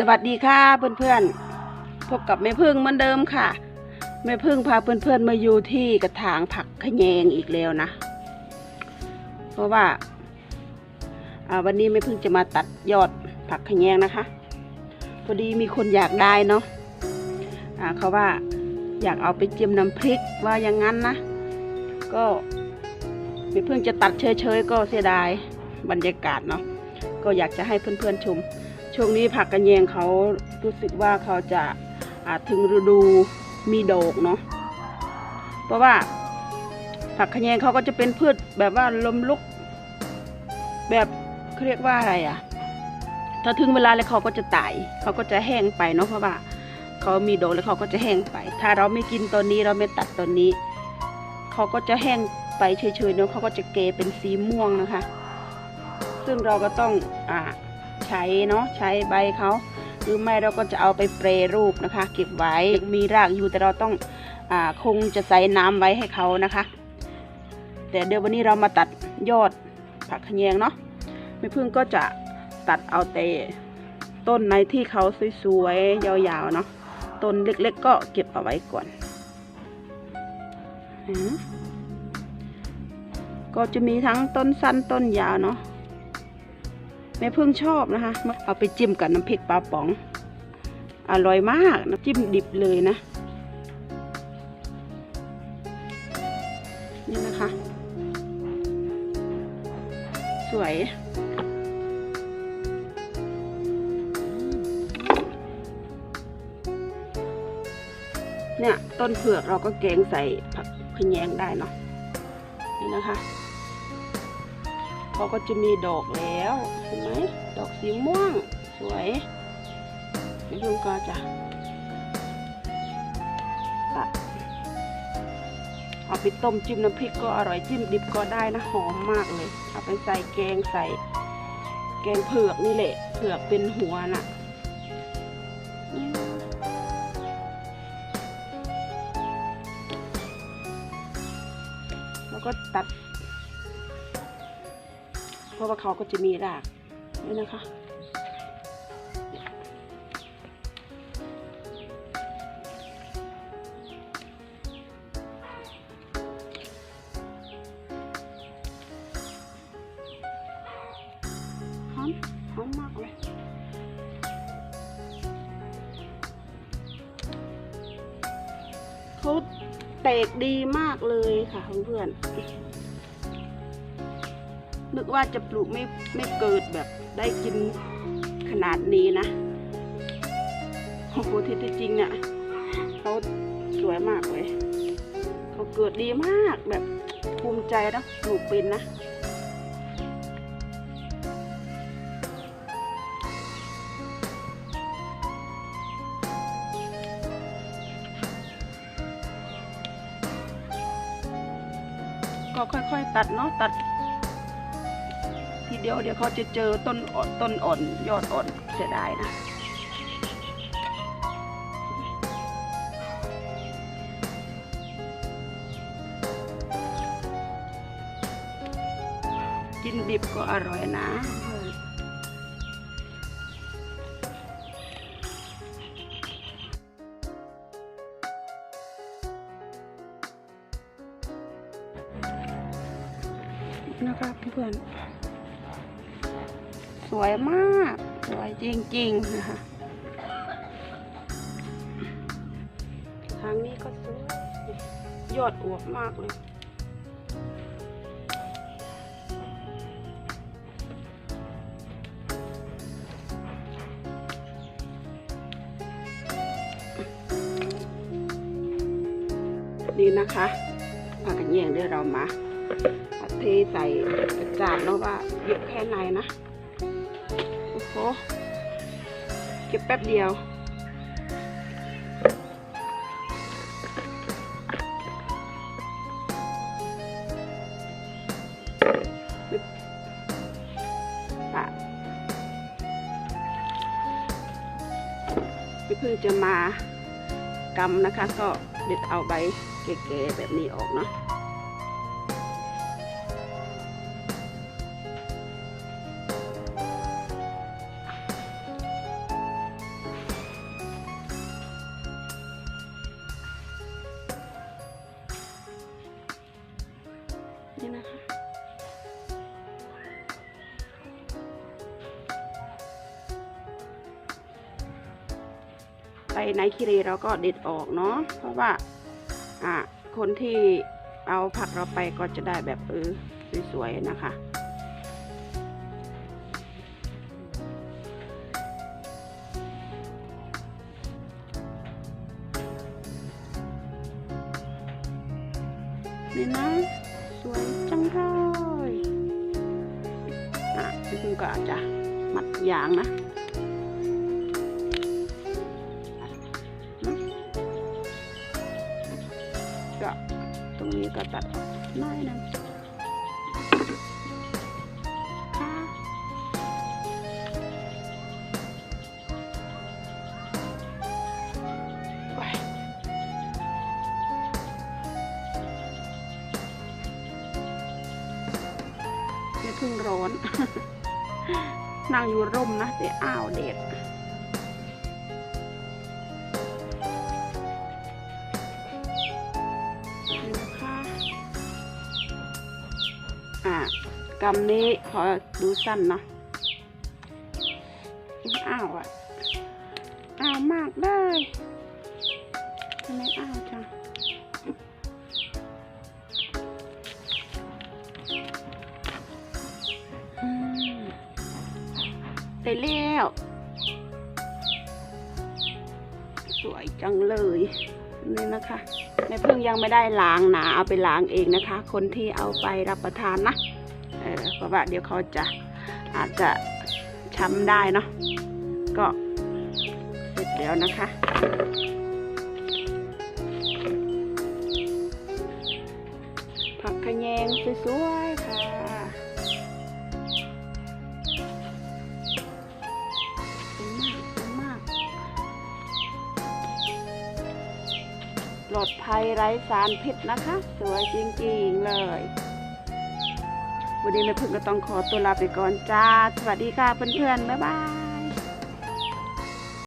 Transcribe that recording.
สวัสดีค่ะเพื่อนๆ พบกับแม่พึ่งเหมือนเดิมค่ะ แม่พึ่งพาเพื่อนๆมาอยู่ที่กระถางผักขแยงอีกแล้วนะ เพราะว่าาวันนี้แม่พึ่งจะมาตัดยอดผักขแยงนะคะ พอดีมีคนอยากได้เนาะอาเขาว่าอยากเอาไปเจียมน้ำพริกว่าอย่างนั้นนะ ก็แม่พึ่งจะตัดเฉยๆก็เสียดายบรรยากาศเนาะ ก็อยากจะให้เพื่อนๆชม ช่วงนี้ผักกระแยงเขารู้สึกว่าเขาจะอาจถึงฤดูมีดอกเนาะเพราะว่าผักขะแยงเขาก็จะเป็นพืชแบบว่าลมลุก แบบเขาเรียกว่าอะไรอะ่ะถ้าถึงเวลาแล้วเขาก็จะตายเขาก็จะแห้งไปเนาะเพราะว่าเขามีดอกแล้วเขาก็จะแห้งไป ถ้าเราไม่กินตอนนี้เราไม่ตัดตอนนี้ เขาก็จะแห้งไปเฉยๆเนาะเขาก็จะเกเป็นสีม่วงนะคะ ซึ่งเราก็ต้องอ่า ใช้เนาะใช้ใบเขาหรือไม่เราก็จะเอาไปเปรย์รูปนะคะ เก็บไว้มีรากอยู่แต่เราต้องอาคงจะใส่น้ำไว้ให้เขานะคะ แต่เดี๋ยววันนี้เรามาตัดยอดผักขยงเนาะแม่พึ่งก็จะตัดเอาแต่ต้นในที่เขาสวยๆยาวๆเนาะต้นเล็กๆก็เก็บเอาไว้ก่อนก็จะมีทั้งต้นสั้นต้นยาวเนาะ แม่เพิ่งชอบนะคะ เอาไปจิ้มกับน้ำพริกปลาป๋อง อร่อยมากน้ำจิ้มดิบเลยนะ นี่นะคะ สวยเนี่ยต้นเผือกเราก็แกงใส่ผักขะแยงได้เนาะนี่นะคะ เขาก็จะมีดอกแล้วเห็นไหมดอกสีม่วง สวยนี่ลุงก็จะตัดเอาไปต้มจิ้มน้ำพริกก็อร่อยจิ้มดิบก็ได้นะหอมมากเลยเอาไปใส่แกงใส่ แกงเผือกนี่แหละเผือกเป็นหัวน่ะแล้วก็ตัด เพราะว่าเขาก็จะมีรากนี่นะคะหอมหอมมากเลยเขาแตกดีมากเลยค่ะเพื่อนๆ นึกว่าจะปลูกไม่ไม่เกิดแบบได้กินขนาดนี้นะโอ้โหที่จริงเนี่ยเขาสวยมากเลยเขาเกิดดีมากแบบภูมิใจนะปลูกเป็นนะก็ค่อยๆ ตัดเนาะตัด ทีเดียวเดี๋ยวเขาจะเจอต้นอ่อนต้นอ่อนยอดอ่อนเสียดายนะกินดิบก็อร่อยนะ นะคะเพื่อน สวยมาก สวยจริงๆนะคะทางนี้ก็สวยยอดอวบมากเลยนี่นะคะผักกระเนียงเดี๋ยวเรามาเทใส่จาดเนาะว่าเยอะแค่ไหนนะ หเก็บแป๊บเดียว ปะเพิ่งจะมากำนะคะ ก็เด็ดเอาใบเก๋ๆแบบนี้ออกเนาะ นี่นะคะ ไปไนคิเรเราก็เด็ดออกเนาะเพราะว่าอะคนที่เอาผักเราไปก็จะได้แบบเออสวยๆนะคะนี่นะ วยจังเลยอะคุณก็อาจจะมัดยางนะก็ตรงนี้ก็ตัดออกน้อยนึง เพึ่งร้อน นั่งอยู่ร่มนะแต่อ้าวเด็ดนี่นะคะอะกำนี้ขอดูสั้นเนาะอ้าวอะ อ้าวมากเลยทำไมอ้าวจัง ได้แล้ว สวยจังเลยนี่นะคะแม่พึ่งยังไม่ได้ล้างนะเอาไปล้างเองนะคะ คนที่เอาไปรับประทานนะเออเพราะว่าเดี๋ยวเขาจะอาจจะช้ำได้เนาะก็เสร็จแล้วนะคะผักขะแยงสวย ปลอดภัยไร้สารพิษนะคะ สวยจริงๆเลย วันนี้แม่พึ่งก็ต้องขอตัวลาไปก่อนจ้า สวัสดีค่ะเพื่อนๆ บ๊ายบาย